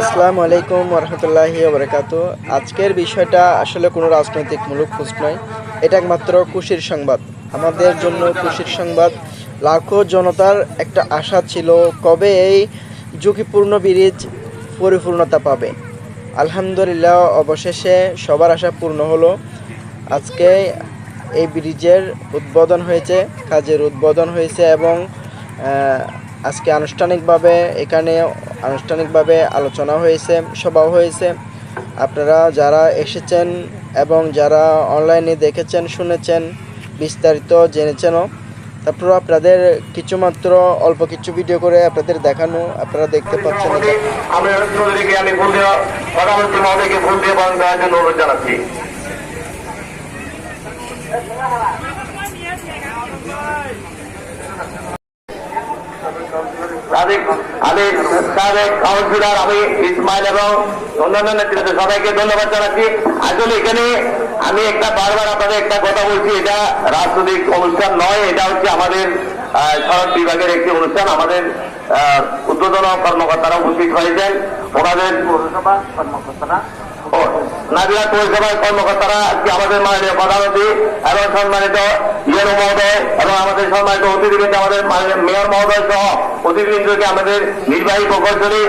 আসসালামু আলাইকুম রহমতুল্লাহি বরকাত আজকের বিষয়টা আসলে কোনো রাজনৈতিক মূলক খোঁজ নয়, এটা একমাত্র খুশির সংবাদ। আমাদের জন্য খুশির সংবাদ। লাখো জনতার একটা আশা ছিল, কবে এই ঝুঁকিপূর্ণ ব্রিজ পরিপূর্ণতা পাবে। আলহামদুলিল্লাহ, অবশেষে সবার আশা পূর্ণ হলো। আজকে এই ব্রিজের উদ্বোধন হয়েছে, কাজের উদ্বোধন হয়েছে এবং আজকে আনুষ্ঠানিকভাবে এখানে আনুষ্ঠানিকভাবে আলোচনা হয়েছে, সভাও হয়েছে। আপনারা যারা এসেছেন এবং যারা অনলাইনে দেখেছেন, শুনেছেন, বিস্তারিত জেনেছেনও, তারপর আপনাদের কিছুমাত্র, অল্প কিছু ভিডিও করে আপনাদের দেখানো, আপনারা দেখতে পাচ্ছেন আমি দিয়ে জানাচ্ছি। আমি এখানে আমি একটা বারবার আপনাদের একটা কথা বলছি, এটা রাজনৈতিক অনুষ্ঠান নয়, এটা হচ্ছে আমাদের সড়ক বিভাগের একটি অনুষ্ঠান। আমাদের উদ্বোধন কর্মকর্তারা উপস্থিত হয়েছেন। ওনাদের পৌরসভা কর্মকর্তারা। নাজিরা পৌরসভার কর্মকর্তারা আজকে আমাদের মাননীয় প্রধানমন্ত্রী এবং সম্মানিত ইয়ের মহোদয় এবং আমাদের সম্মানিত অতিথিবৃন্দ, আমাদের মেয়র মহোদয় সহ অতিথিবৃন্দকে আমাদের নির্বাহী প্রকৌশলী